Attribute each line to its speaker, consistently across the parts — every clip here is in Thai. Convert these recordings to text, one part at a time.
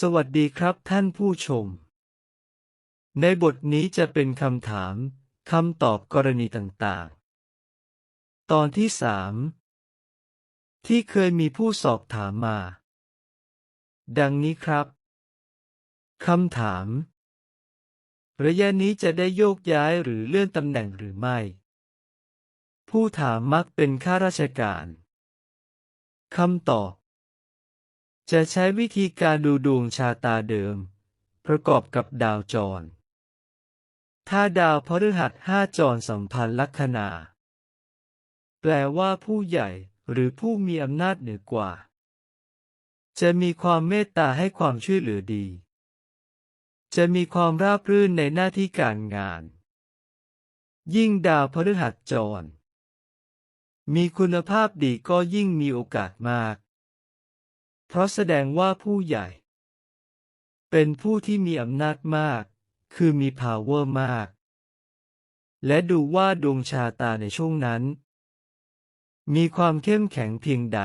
Speaker 1: สวัสดีครับท่านผู้ชม ในบทนี้จะเป็นคำถามคำตอบกรณีต่างๆ ตอนที่สามที่เคยมีผู้สอบถามมา ดังนี้ครับคำถาม ระยะนี้จะได้โยกย้ายหรือเลื่อนตำแหน่งหรือไม่ ผู้ถามมักเป็นข้าราชการคำตอบ จะใช้วิธีการดูดวงชาตาเดิม ประกอบกับดาวจร ถ้าดาวพฤหัสห้าจรสัมพันธ์ลัคนา แปลว่าผู้ใหญ่หรือผู้มีอำนาจเหนือกว่า จะมีความเมตตาให้ความช่วยเหลือดี จะมีความราบรื่นในหน้าที่การงาน ยิ่งดาวพฤหัสจร มีคุณภาพดีก็ยิ่งมีโอกาสมาก เพราะแสดงว่าผู้ใหญ่ เป็นผู้ที่มีอำนาจมาก คือมี power มาก และดูว่าดวงชาตาในช่วงนั้น มีความเข้มแข็งเพียงใด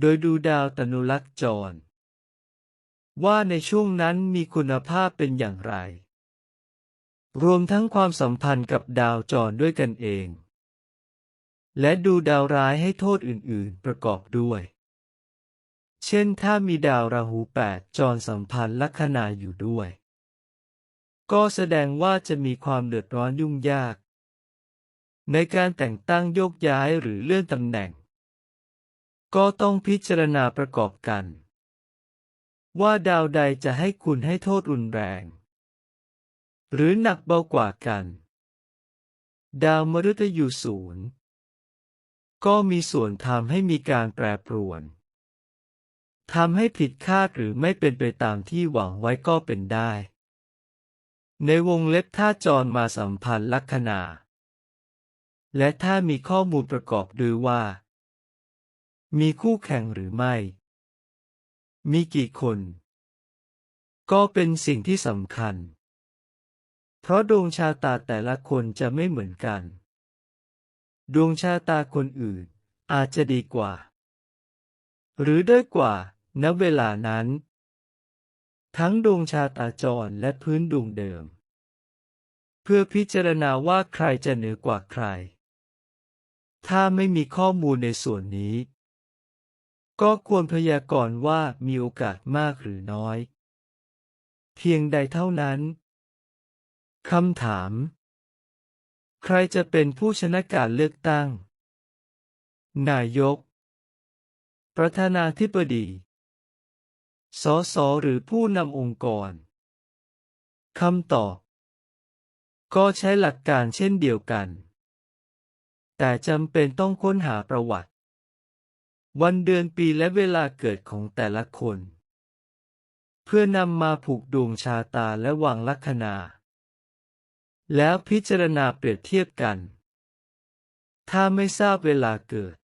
Speaker 1: โดยดูดาวตนุลักษณ์จร ว่าในช่วงนั้นมีคุณภาพเป็นอย่างไร รวมทั้งความสัมพันธ์กับดาวจรด้วยกันเอง และดูดาวร้ายให้โทษอื่น ๆ ประกอบด้วย เช่นถ้ามีดาวราหูแปดจรสัมพันธ์ลัคนาอยู่ด้วย ก็แสดงว่าจะมีความเดือดร้อนยุ่งยาก ในการแต่งตั้งโยกย้ายหรือเลื่อนตำแหน่ง ก็ต้องพิจารณาประกอบกัน ว่าดาวใดจะให้คุณให้โทษรุนแรง หรือหนักเบากว่ากัน ดาวมฤตยูศูนย์ก็มีส่วนทำให้มีการแปรปรวน ทำให้ผิดคาดหรือไม่เป็นไปตามที่หวังไว้ก็เป็นได้ ในวงเล็บถ้าจรมาสัมพันธ์ลัคนา และถ้ามีข้อมูลประกอบด้วยว่า มีคู่แข่งหรือไม่ มีกี่คน ก็เป็นสิ่งที่สำคัญ เพราะดวงชาตาแต่ละคนจะไม่เหมือนกัน ดวงชาตาคนอื่นอาจจะดีกว่า หรือด้อยกว่า ณเวลานั้น ทั้งดวงชาตาจรและพื้นดวงเดิม เพื่อพิจารณาว่าใครจะเหนือกว่าใคร ถ้าไม่มีข้อมูลในส่วนนี้ ก็ควรพยากรณ์ว่ามีโอกาสมากหรือน้อย เพียงใดเท่านั้นคำถาม ใครจะเป็นผู้ชนะการเลือกตั้ง นายก ประธานาธิบดี สสหรือผู้นำองค์กรคำตอบ ก็ใช้หลักการเช่นเดียวกัน แต่จำเป็นต้องค้นหาประวัติ วันเดือนปีและเวลาเกิดของแต่ละคน เพื่อนำมาผูกดวงชาตาและวางลัคนา แล้วพิจารณาเปรียบเทียบกัน ถ้าไม่ทราบเวลาเกิด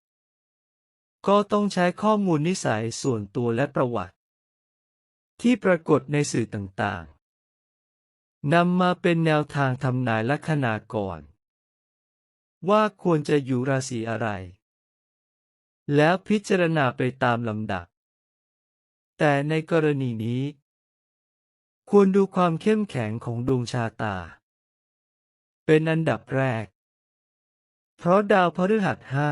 Speaker 1: ก็ต้องใช้ข้อมูลนิสัยส่วนตัวและประวัติ ที่ปรากฏในสื่อต่างๆ นำมาเป็นแนวทางทำนายลัคนาก่อน ว่าควรจะอยู่ราศีอะไร แล้วพิจารณาไปตามลำดับ แต่ในกรณีนี้ ควรดูความเข้มแข็งของดวงชาตา เป็นอันดับแรก เพราะดาวพฤหัสห้า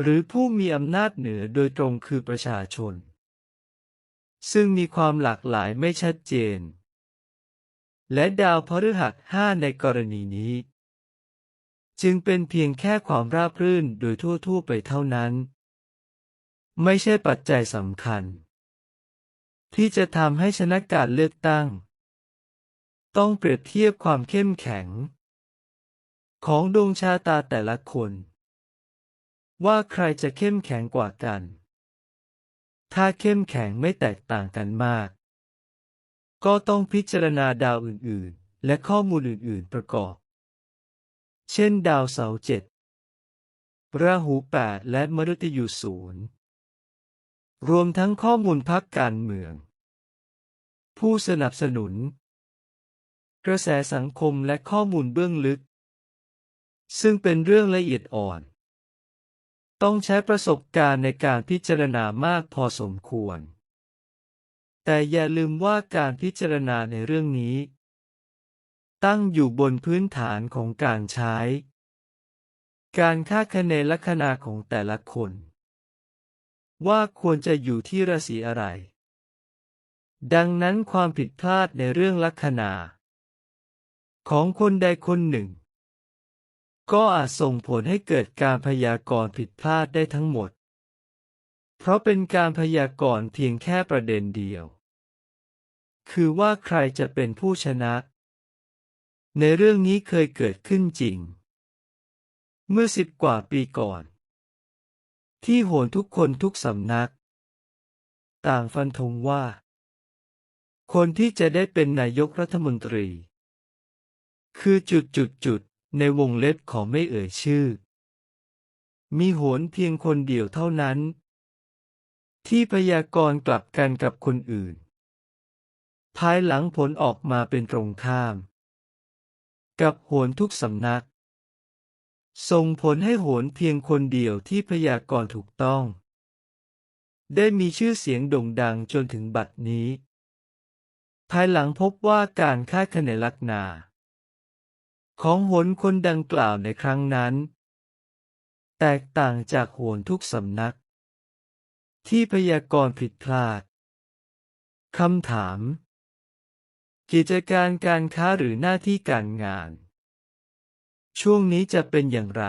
Speaker 1: หรือผู้มีอำนาจเหนือโดยตรงคือประชาชน ซึ่งมีความหลากหลายไม่ชัดเจน และดาวพฤหัสห้าในกรณีนี้ จึงเป็นเพียงแค่ความราบรื่นโดยทั่วๆไปเท่านั้น ไม่ใช่ปัจจัยสำคัญ ที่จะทำให้ชนะการเลือกตั้ง ต้องเปรียบเทียบความเข้มแข็ง ของดวงชาตาแต่ละคน ว่าใครจะเข้มแข็งกว่ากัน ถ้าเข้มแข็งไม่แตกต่างกันมาก ก็ต้องพิจารณาดาวอื่นๆ และข้อมูลอื่นๆประกอบ เช่นดาวเสาร์เจ็ดราหูแปดและมฤตยูศูนย์รวมทั้งข้อมูลพักการเมือง ผู้สนับสนุน กระแสสังคมและข้อมูลเบื้องลึก ซึ่งเป็นเรื่องละเอียดอ่อน ต้องใช้ประสบการณ์ในการพิจารณามากพอสมควร แต่อย่าลืมว่าการพิจารณาในเรื่องนี้ ตั้งอยู่บนพื้นฐานของการใช้ การคาดคะเนลัคนาของแต่ละคน ว่าควรจะอยู่ที่ราศีอะไร ดังนั้นความผิดพลาดในเรื่องลัคนาของคนใดคนหนึ่ง ก็อาจส่งผลให้เกิดการพยากรณ์ผิดพลาดได้ทั้งหมด เพราะเป็นการพยากรณ์เพียงแค่ประเด็นเดียว คือว่าใครจะเป็นผู้ชนะ ในเรื่องนี้เคยเกิดขึ้นจริง เมื่อสิบกว่าปีก่อน ที่โหนทุกคนทุกสำนัก ต่างฟันธงว่า คนที่จะได้เป็นนายกรัฐมนตรี คือจุดจุดจุด ในวงเล็บขอไม่เอ่ยชื่อ มีโหนเพียงคนเดียวเท่านั้น ที่พยากรณ์กลับกันกับคนอื่น ภายหลังผลออกมาเป็นตรงข้าม กับโหนทุกสำนัก ส่งผลให้โหนเพียงคนเดียวที่พยากรณ์ถูกต้อง ได้มีชื่อเสียงโด่งดังจนถึงบัดนี้ ภายหลังพบว่าการคาดคะเนลักนา ของโหนคนดังกล่าวในครั้งนั้น แตกต่างจากโหนทุกสำนัก ที่พยากรณ์ผิดพลาด คำถาม กิจการการค้าหรือหน้าที่การงาน ช่วงนี้จะเป็นอย่างไร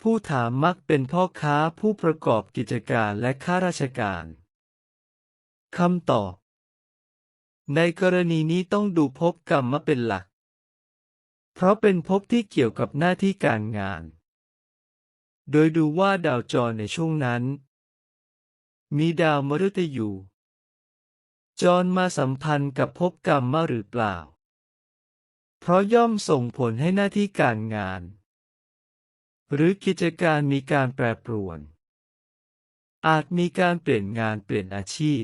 Speaker 1: ผู้ถามมักเป็นพ่อค้าผู้ประกอบกิจการและข้าราชการคำตอบ ในกรณีนี้ต้องดูภพกรรมมาเป็นหลัก เพราะเป็นภพที่เกี่ยวกับหน้าที่การงาน โดยดูว่าดาวจรในช่วงนั้น มีดาวมฤตยูจรมาสัมพันธ์กับภพกรรมมาหรือเปล่า เพราะย่อมส่งผลให้หน้าที่การงาน หรือกิจการมีการแปรปรวน อาจมีการเปลี่ยนงานเปลี่ยนอาชีพ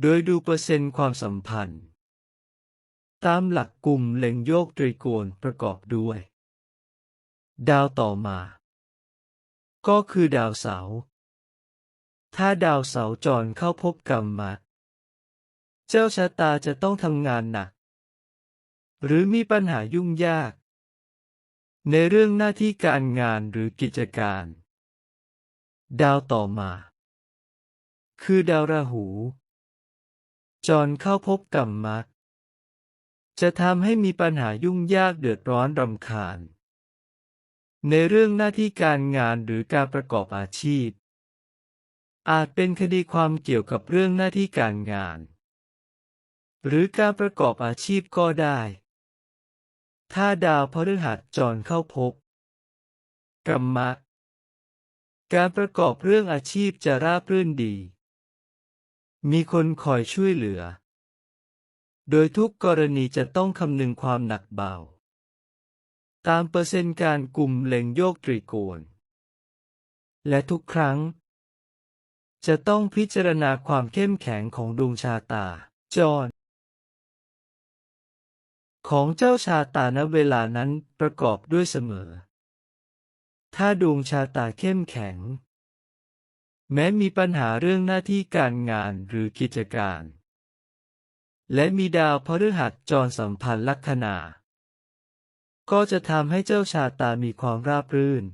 Speaker 1: โดยดูเปอร์เซ็นต์ความสัมพันธ์ ตามหลักกลุ่มเล็งโยกตรีโกณประกอบด้วย ดาวต่อมา ก็คือดาวเสาร์ถ้าดาวเสาร์จรเข้าพบกรรมมาเจ้าชะตาจะต้องทำงานหนัก หรือมีปัญหายุ่งยาก ในเรื่องหน้าที่การงานหรือกิจการ ดาวต่อมา คือดาวราหู จรเข้าพบกรรมมัก จะทำให้มีปัญหายุ่งยากเดือดร้อนรำคาญ ในเรื่องหน้าที่การงานหรือการประกอบอาชีพ อาจเป็นคดีความเกี่ยวกับเรื่องหน้าที่การงาน หรือการประกอบอาชีพก็ได้ ถ้าดาวพฤหัสจรเข้าพบกรรมะ การประกอบเรื่องอาชีพจะราบรื่นดี มีคนคอยช่วยเหลือ โดยทุกกรณีจะต้องคำนึงความหนักเบา ตามเปอร์เซ็นต์การกลุ่มเล็งโยกตรีโกณและทุกครั้ง จะต้องพิจารณาความเข้มแข็งของดวงชาตา จรของเจ้าชาตาณเวลานั้นประกอบด้วยเสมอ ถ้าดวงชาตาเข้มแข็ง แม้มีปัญหาเรื่องหน้าที่การงานหรือกิจการ และมีดาวพฤหัสจรสัมพันธ์ลัคนา ก็จะทำให้เจ้าชาตามีความราบรื่น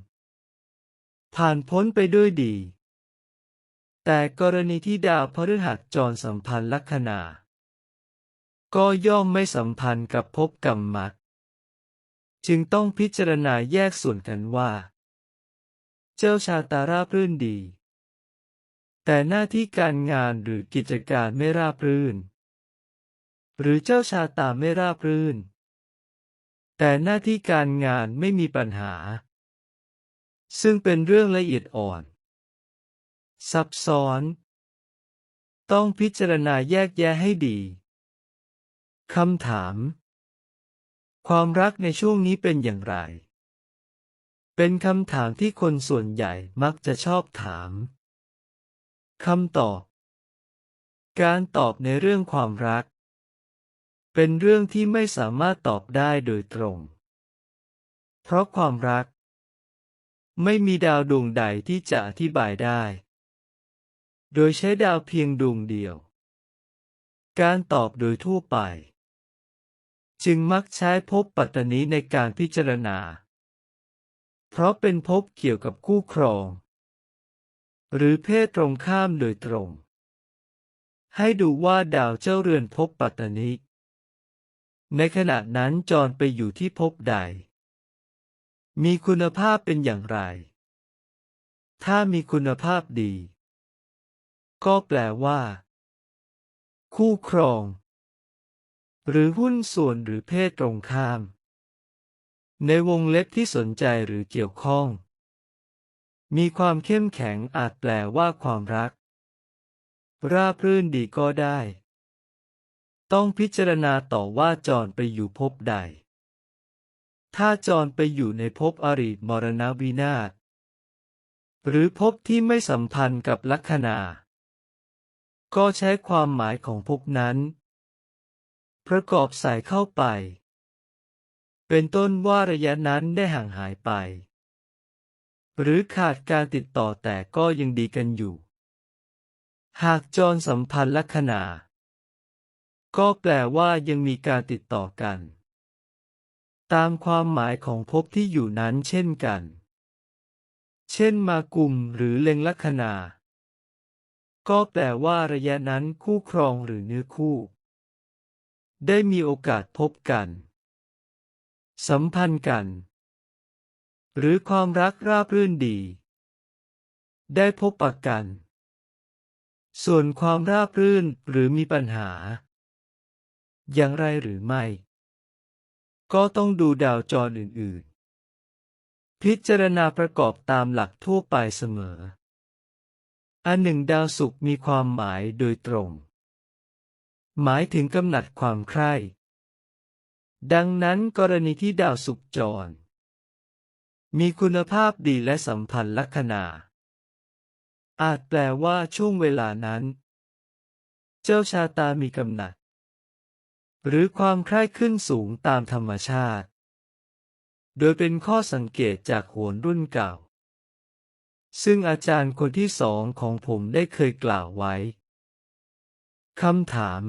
Speaker 1: ผ่านพ้นไปด้วยดี แต่กรณีที่ดาวพฤหัสจรสัมพันธ์ลัคนา ก็ย่อมไม่สัมพันธ์กับภพกรรมมักจึงต้องพิจารณาแยกส่วนกันว่า เจ้าชาตาราบรื่นดี แต่หน้าที่การงานหรือกิจการไม่ราบรื่น หรือเจ้าชาตาไม่ราบรื่น แต่หน้าที่การงานไม่มีปัญหา ซึ่งเป็นเรื่องละเอียดอ่อน ซับซ้อน ต้องพิจารณาแยกแยะให้ดี คำถาม ความรักในช่วงนี้เป็นอย่างไร เป็นคำถามที่คนส่วนใหญ่มักจะชอบถาม คำตอบการตอบในเรื่องความรัก เป็นเรื่องที่ไม่สามารถตอบได้โดยตรง เพราะความรัก ไม่มีดาวดวงใดที่จะอธิบายได้ โดยใช้ดาวเพียงดวงเดียว การตอบโดยทั่วไป จึงมักใช้ภพปัตตนีในการพิจารณา เพราะเป็นภพเกี่ยวกับคู่ครอง หรือเพศตรงข้ามโดยตรง ให้ดูว่าดาวเจ้าเรือนภพปัตตนี ในขณะนั้นจรไปอยู่ที่ภพใด มีคุณภาพเป็นอย่างไร ถ้ามีคุณภาพดี ก็แปลว่า คู่ครอง หรือหุ้นส่วนหรือเพศตรงข้าม ในวงเล็บที่สนใจหรือเกี่ยวข้อง มีความเข้มแข็งอาจแปลว่าความรัก ราบรื่นดีก็ได้ ต้องพิจารณาต่อว่าจรไปอยู่ภพใด ถ้าจรไปอยู่ในภพอริมรณวินาศหรือภพที่ไม่สัมพันธ์กับลัคนา ก็ใช้ความหมายของภพนั้น ประกอบใส่เข้าไป เป็นต้นว่าระยะนั้นได้ห่างหายไป หรือขาดการติดต่อแต่ก็ยังดีกันอยู่ หากจรสัมพันธ์ลัคนา ก็แปลว่ายังมีการติดต่อกัน ตามความหมายของภพที่อยู่นั้นเช่นกัน เช่นมากุมหรือเล็งลัคนา ก็แปลว่าระยะนั้นคู่ครองหรือเนื้อคู่ ได้มีโอกาสพบกัน สัมพันธ์กัน หรือความรักราบรื่นดี ได้พบปะกันส่วนความราบรื่นหรือมีปัญหา อย่างไรหรือไม่ ก็ต้องดูดาวจรอื่นๆ พิจารณาประกอบตามหลักทั่วไปเสมอ อันหนึ่งดาวศุกร์มีความหมายโดยตรง หมายถึงกำหนัดความใคร่ ดังนั้นกรณีที่ดาวศุกร์จร มีคุณภาพดีและสัมพันธ์ลัคนาอาจแปลว่าช่วงเวลานั้น เจ้าชาตามีกำหนัด หรือความใคร่ขึ้นสูงตามธรรมชาติ โดยเป็นข้อสังเกตจากโหนรุ่นเก่า ซึ่งอาจารย์คนที่สองของผมได้เคยกล่าวไว้ คำถาม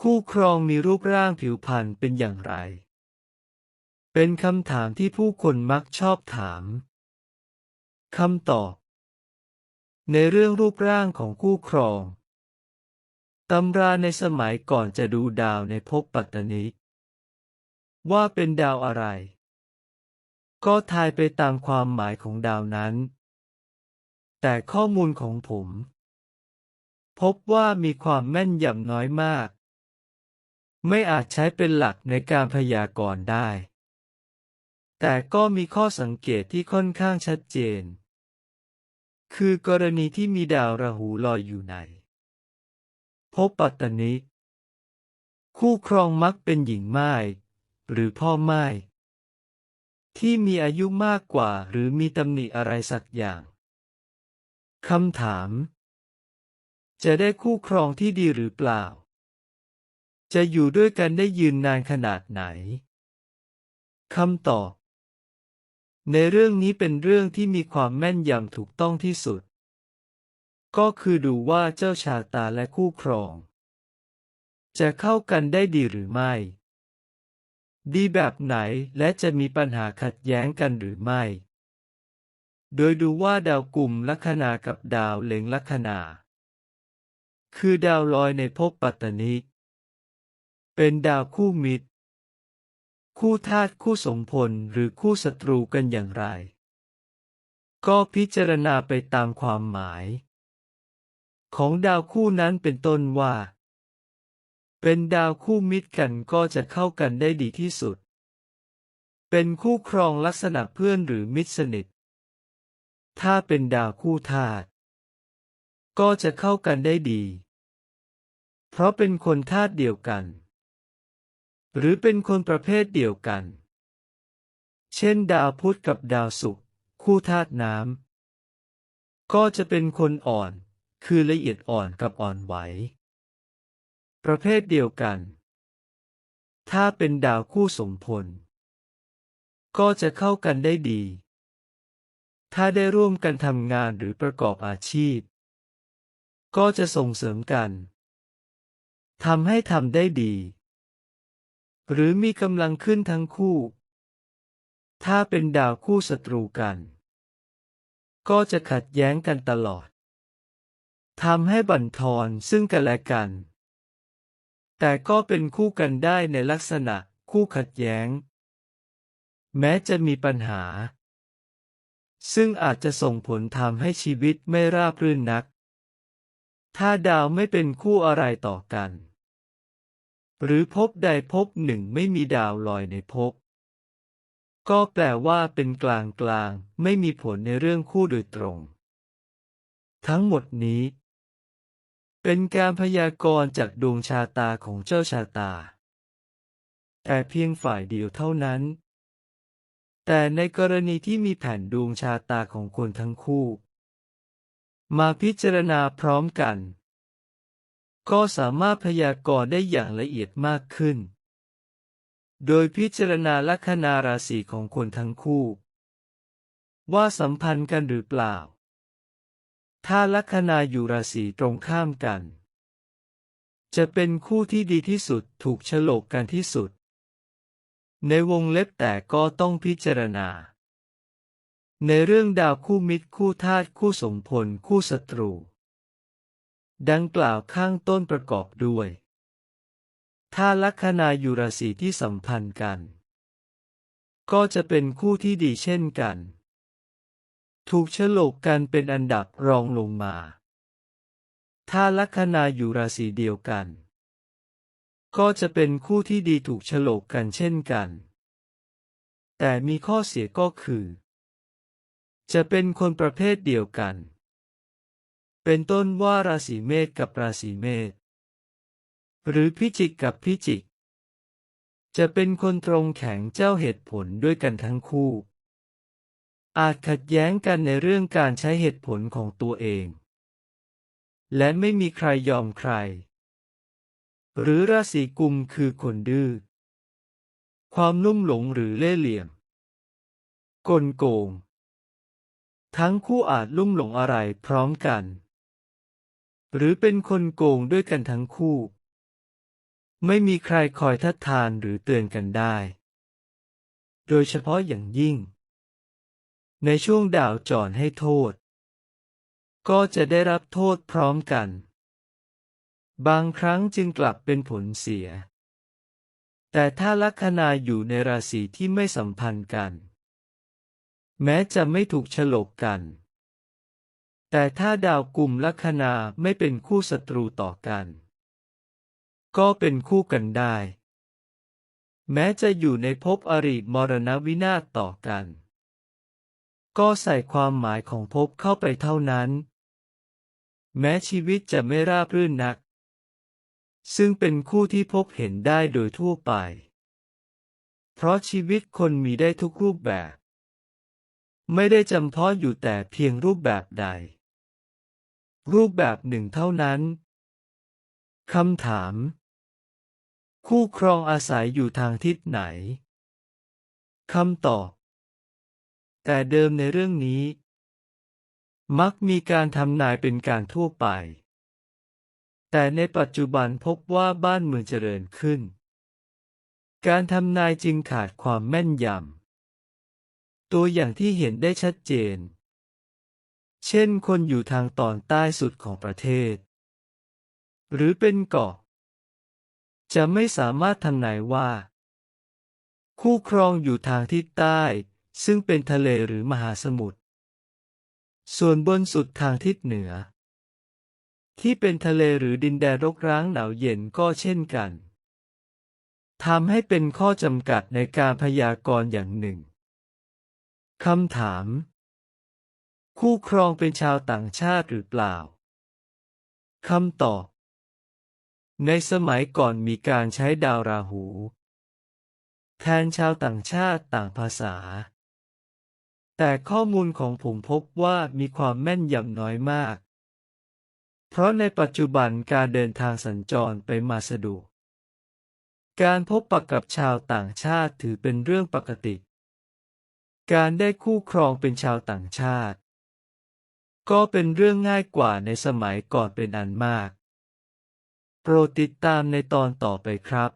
Speaker 1: คู่ครองมีรูปร่างผิวพรรณเป็นอย่างไร เป็นคำถามที่ผู้คนมักชอบถาม คำตอบ ในเรื่องรูปร่างของคู่ครอง ตำราในสมัยก่อนจะดูดาวในภพปัตตนิ ว่าเป็นดาวอะไร ก็ทายไปตามความหมายของดาวนั้น แต่ข้อมูลของผม พบว่ามีความแม่นยำน้อยมาก ไม่อาจใช้เป็นหลักในการพยากรณ์ได้ แต่ก็มีข้อสังเกตที่ค่อนข้างชัดเจน คือกรณีที่มีดาวราหูลอยอยู่ใน ภพปัตตนิ คู่ครองมักเป็นหญิงไม้หรือพ่อไม้ที่มีอายุมากกว่าหรือมีตำหนิอะไรสักอย่าง คำถาม จะได้คู่ครองที่ดีหรือเปล่า จะอยู่ด้วยกันได้ยืนนานขนาดไหน คำตอบ ในเรื่องนี้เป็นเรื่องที่มีความแม่นยำถูกต้องที่สุด ก็คือดูว่าเจ้าชาตาและคู่ครอง จะเข้ากันได้ดีหรือไม่ ดีแบบไหนและจะมีปัญหาขัดแย้งกันหรือไม่ โดยดูว่าดาวกลุ่มลัคนากับดาวเล็งลัคนา คือดาวลอยในภพปัตตนิเป็นดาวคู่มิตร คู่ธาตุคู่สมพลหรือคู่ศัตรูกันอย่างไร ก็พิจารณาไปตามความหมาย ของดาวคู่นั้นเป็นต้นว่า เป็นดาวคู่มิตรกันก็จะเข้ากันได้ดีที่สุด เป็นคู่ครองลักษณะเพื่อนหรือมิตรสนิท ถ้าเป็นดาวคู่ธาตุก็จะเข้ากันได้ดี เพราะเป็นคนธาตุเดียวกัน หรือเป็นคนประเภทเดียวกัน เช่น ดาวพุธกับดาวศุกร์คู่ธาตุน้ำก็จะเป็นคนอ่อน คือละเอียดอ่อนกับอ่อนไหว ประเภทเดียวกัน ถ้าเป็นดาวคู่สมพล ก็จะเข้ากันได้ดี ถ้าได้ร่วมกันทำงานหรือประกอบอาชีพ ก็จะส่งเสริมกันทำให้ทำได้ดี หรือมีกำลังขึ้นทั้งคู่ ถ้าเป็นดาวคู่ศัตรูกัน ก็จะขัดแย้งกันตลอด ทำให้บั่นทอนซึ่งกันและกัน แต่ก็เป็นคู่กันได้ในลักษณะคู่ขัดแย้ง แม้จะมีปัญหา ซึ่งอาจจะส่งผลทำให้ชีวิตไม่ราบรื่นนัก ถ้าดาวไม่เป็นคู่อะไรต่อกัน หรือภพใดภพหนึ่งไม่มีดาวลอยในภพก็แปลว่าเป็นกลางกลางๆไม่มีผลในเรื่องคู่โดยตรง ทั้งหมดนี้ เป็นการพยากรณ์จากดวงชะตาของเจ้าชะตา แต่เพียงฝ่ายเดียวเท่านั้น แต่ในกรณีที่มีแผ่นดวงชะตาของคนทั้งคู่ มาพิจารณาพร้อมกัน ก็สามารถพยากรณ์ได้อย่างละเอียดมากขึ้น โดยพิจารณาลัคนาราศีของคนทั้งคู่ ว่าสัมพันธ์กันหรือเปล่า ถ้าลัคนาอยู่ราศีตรงข้ามกัน จะเป็นคู่ที่ดีที่สุดถูกฉลกกันที่สุด ในวงเล็บแต่ก็ต้องพิจารณา ในเรื่องดาวคู่มิตรคู่ธาตุคู่สมพลคู่ศัตรู ดังกล่าวข้างต้นประกอบด้วย ถ้าลัคนาอยู่ราศีที่สัมพันธ์กัน ก็จะเป็นคู่ที่ดีเช่นกัน ถูกฉลกกันเป็นอันดับรองลงมา ถ้าลัคนาอยู่ราศีเดียวกัน ก็จะเป็นคู่ที่ดีถูกฉลกกันเช่นกัน แต่มีข้อเสียก็คือ จะเป็นคนประเภทเดียวกัน เป็นต้นว่าราศีเมษกับราศีเมษหรือพิจิกกับพิจิก จะเป็นคนตรงแข็งเจ้าเหตุผลด้วยกันทั้งคู่ อาจขัดแย้งกันในเรื่องการใช้เหตุผลของตัวเอง และไม่มีใครยอมใคร หรือราศีกุมคือคนดื้อ ความลุ่มหลงหรือเล่ห์เหลี่ยม กลโกง ทั้งคู่อาจลุ่มหลงอะไรพร้อมกัน หรือเป็นคนโกงด้วยกันทั้งคู่ ไม่มีใครคอยทัดทานหรือเตือนกันได้ โดยเฉพาะอย่างยิ่ง ในช่วงดาวจรให้โทษ ก็จะได้รับโทษพร้อมกัน บางครั้งจึงกลับเป็นผลเสีย แต่ถ้าลัคนาอยู่ในราศีที่ไม่สัมพันธ์กัน แม้จะไม่ถูกฉลกกัน แต่ถ้าดาวกลุ่มลัคนาไม่เป็นคู่ศัตรูต่อกัน ก็เป็นคู่กันได้ แม้จะอยู่ในภพอริมรณวินาศต่อกัน ก็ใส่ความหมายของภพเข้าไปเท่านั้น แม้ชีวิตจะไม่ราบรื่นนัก ซึ่งเป็นคู่ที่พบเห็นได้โดยทั่วไป เพราะชีวิตคนมีได้ทุกรูปแบบ ไม่ได้จำเพาะอยู่แต่เพียงรูปแบบใด รูปแบบหนึ่งเท่านั้นคำถาม คู่ครองอาศัยอยู่ทางทิศไหนคำตอบ แต่เดิมในเรื่องนี้ มักมีการทำนายเป็นการทั่วไป แต่ในปัจจุบันพบว่าบ้านเมืองเจริญขึ้น การทำนายจึงขาดความแม่นยำ ตัวอย่างที่เห็นได้ชัดเจน เช่นคนอยู่ทางตอนใต้สุดของประเทศ หรือเป็นเกาะ จะไม่สามารถทำนายว่า คู่ครองอยู่ทางทิศใต้ ซึ่งเป็นทะเลหรือมหาสมุทร ส่วนบนสุดทางทิศเหนือ ที่เป็นทะเลหรือดินแดนรกร้างหนาวเย็นก็เช่นกันทำให้เป็นข้อจำกัดในการพยากรณ์อย่างหนึ่ง คำถาม คู่ครองเป็นชาวต่างชาติหรือเปล่า คำตอบ ในสมัยก่อนมีการใช้ดาวราหู แทนชาวต่างชาติต่างภาษา แต่ข้อมูลของผมพบว่ามีความแม่นยำน้อยมาก เพราะในปัจจุบันการเดินทางสัญจรไปมาสะดวก การพบปะกับชาวต่างชาติถือเป็นเรื่องปกติ การได้คู่ครองเป็นชาวต่างชาติ ก็เป็นเรื่องง่ายกว่าในสมัยก่อนเป็นอันมาก โปรดติดตามในตอนต่อไปครับ